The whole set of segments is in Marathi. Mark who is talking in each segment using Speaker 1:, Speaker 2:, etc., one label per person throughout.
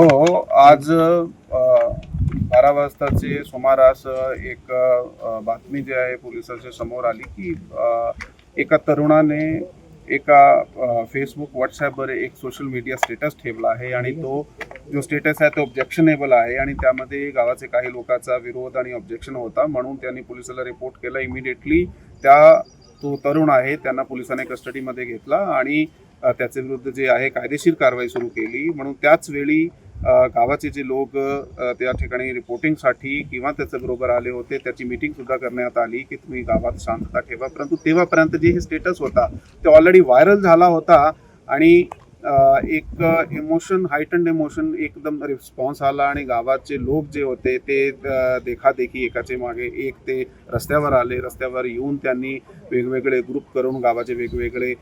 Speaker 1: हो, हो आज बारा वाजताचे सुमारास एक बातमी जी आहे पोलिसांच्या समोर आली की एका तरुणाने एका फेसबुक व्हॉट्सॲपवर एक सोशल मीडिया स्टेटस ठेवला आहे आणि तो जो स्टेटस आहे तो ऑब्जेक्शनेबल आहे आणि त्यामध्ये गावाचे काही लोकांचा विरोध आणि ऑब्जेक्शन होता म्हणून त्यांनी पोलिसाला रिपोर्ट केला. इमिडिएटली त्या तो तरुण आहे त्यांना पोलिसांनी कस्टडीमध्ये घेतला आणि त्याच्या विरुद्ध जे आहे कायदेशीर कारवाई सुरू केली. म्हणून त्याच वेळी गावाचे जे लोक त्या ठिकाणी रिपोर्टिंगसाठी किंवा त्याच्या बरोबर आले होते त्याची मीटिंग सुद्धा करण्यात आली की तुम्ही गावात शांतता ठेवा. परंतु तेव्हापर्यंत जे हे स्टेटस होता ते ऑलरेडी व्हायरल झाला होता आणि एक इमोशन हायटंड इमोशन एकदम रिस्पॉन्स आला आणि गावाचे लोक जे होते ते देखादेखी एकाचे मागे एक ते रस्त्यावर आले. रस्त्यावर येऊन त्यांनी वेगवेगळे ग्रुप करून गावाचे वेगवेगळे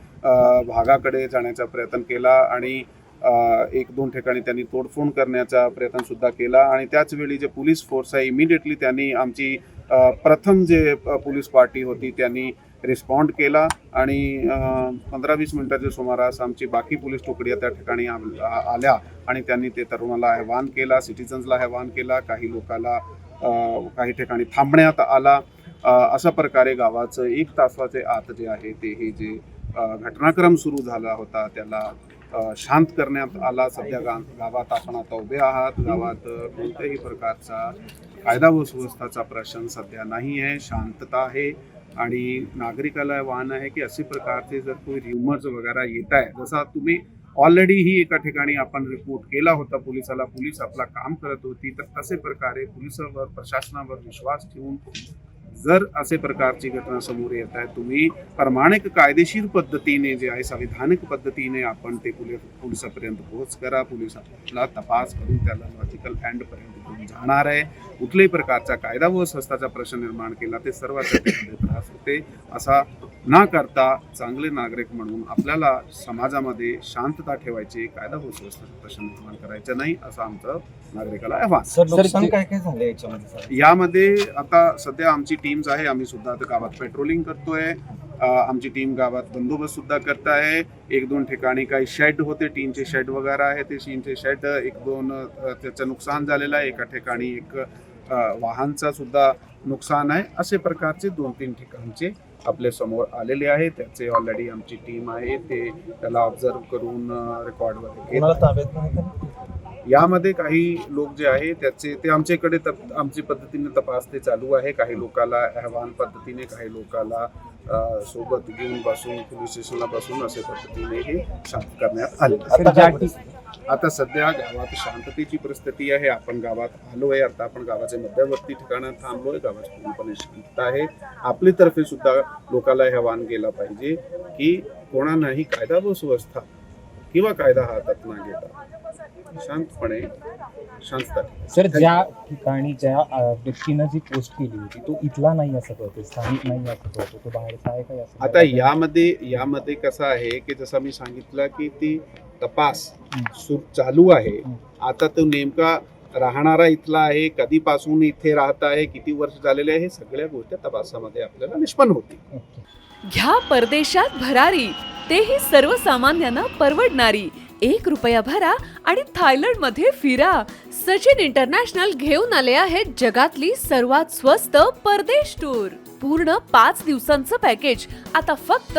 Speaker 1: भागाकडे जाण्याचा प्रयत्न केला आणि एक दोन ठिकाणी त्यांनी तोडफोड करण्याचा प्रयत्नसुद्धा केला आणि त्याचवेळी जे पोलीस फोर्स आहे इमिडिएटली त्यांनी आमची प्रथम जे पोलीस पार्टी होती त्यांनी रिस्पॉन्ड केला आणि पंधरा वीस मिनिटाच्या सुमारास आमची बाकी पोलीस तुकड्या त्या ठिकाणी आल्या आणि त्यांनी ते तरुणाला आवाहन केला सिटिझन्सला आवाहन केला काही लोकाला काही ठिकाणी थांबण्यात आला. अशा प्रकारे गावाचं एक तासाचे आत जे आहे ते हे जे घटनाक्रम सुरू झाला होता त्याला शांत करण्यात आला. सध्या गा गावात आपण आता उभे आहात. गावात कोणत्याही प्रकारचा कायदा व सुव्यवस्थाचा प्रश्न सध्या नाही आहे. शांतता आहे आणि नागरिकाला वाहन आहे की असे प्रकारचे जर कोणी रिमर्स वगैरे येत आहे जसा तुम्ही ऑलरेडी ही एका ठिकाणी आपण रिपोर्ट केला होता पोलिसाला. पोलीस आपला काम करत होती. तर तसे प्रकारे पोलिसावर प्रशासनावर विश्वास ठेवून जर असे प्रकारची घटना समोर येत आहे तुम्ही प्रमाणिक कायदेशीर पद्धतीने जे आहे संविधानिक पद्धतीने आपण ते पोलीस पोलिसापर्यंत पोहोच करा. पोलिसाला तपास करून त्याला लॉजिकल एंडपर्यंत घेऊन जाणार आहे. कुठल्याही प्रकारचा कायदा व संस्थाचा प्रश्न निर्माण केला ते सर्वांच्या त्रास होते. असा न करता चांगले नागरिक म्हणून आपल्याला समाजामध्ये शांतता ठेवायची कायदा प्रश्न निर्माण करायचा नाही असं आमचं नागरिकाला आव्हान.
Speaker 2: काय काय झालं याच्यामध्ये सर?
Speaker 1: यामध्ये आता सध्या आमची टीम्स आहे आम्ही सुद्धा आता गावात पेट्रोलिंग करतोय. आमची टीम गावात बंदोबस्त सुद्धा करत आहे एक दोन ठिकाणी काही शेड होते टीनचे शेड वगैरे आहे ते टीनचे शेड एक दोन त्याचं नुकसान झालेलं आहे. एका ठिकाणी एक वाहनचा सुद्धा नुकसान आहे असे प्रकारचे दोन तीन ठिकाणचे आपल्यासमोर आलेले आहे त्याचे ऑलरेडी आमची टीम आहे ते त्याला ऑब्झर्व करून रेकॉर्ड वगैरे यामध्ये काही लोक जे आहे त्याचे ते आमच्याकडे तप आमची पद्धतीने तपास ते चालू आहे. काही लोकाला अहवाल पद्धतीने काही लोकाला सोबत घेऊन बसून पोलीस स्टेशनला बसून असे पद्धतीने हे शांत करण्यात आले.
Speaker 2: आता
Speaker 1: सध्या गावात शांततेची परिस्थिती आहे. आपण गावात आलोय. आता आपण गावाच्या मध्यवर्ती ठिकाणात थांबलोय. गावाची पूर्णपणे शांतता आहे. आपली तर्फे सुद्धा लोकांना हे आवाहन केलं पाहिजे की कोणालाही कायदा व सुव्यवस्था किंवा कायदा हातात न घेता शांतपणे शांतता
Speaker 3: सर ज्या ठिकाणी ज्या व्यक्तीनं जी पोस्ट केली होती तो इथला नाही असं कळतो स्थानिक नाही असं कळतो तो बाहेरचा आहे काय
Speaker 1: आता यामध्ये यामध्ये कसं आहे की जसं मी सांगितलं की ती तपास सु- चालू आहे.
Speaker 3: हं.
Speaker 1: आता तो नेमका राहणारा इथला आहे कधीपासून इथे राहत आहे किती वर्ष झालेले आहे हे सगळ्या गोष्टी तपासामध्ये आपल्याला निष्पन्न होतील.
Speaker 3: ओके.
Speaker 4: घ्या परदेशात भरारी तेही सर्वसामान्यांना परवडणारी. एक रुपया भरा आणि थायलंडमध्ये फिरा. सचिन इंटरनॅशनल घेऊन आले आहेत जगातली सर्वात स्वस्त परदेश टूर. पूर्ण पाच दिवसांचं पॅकेज. आता फक्त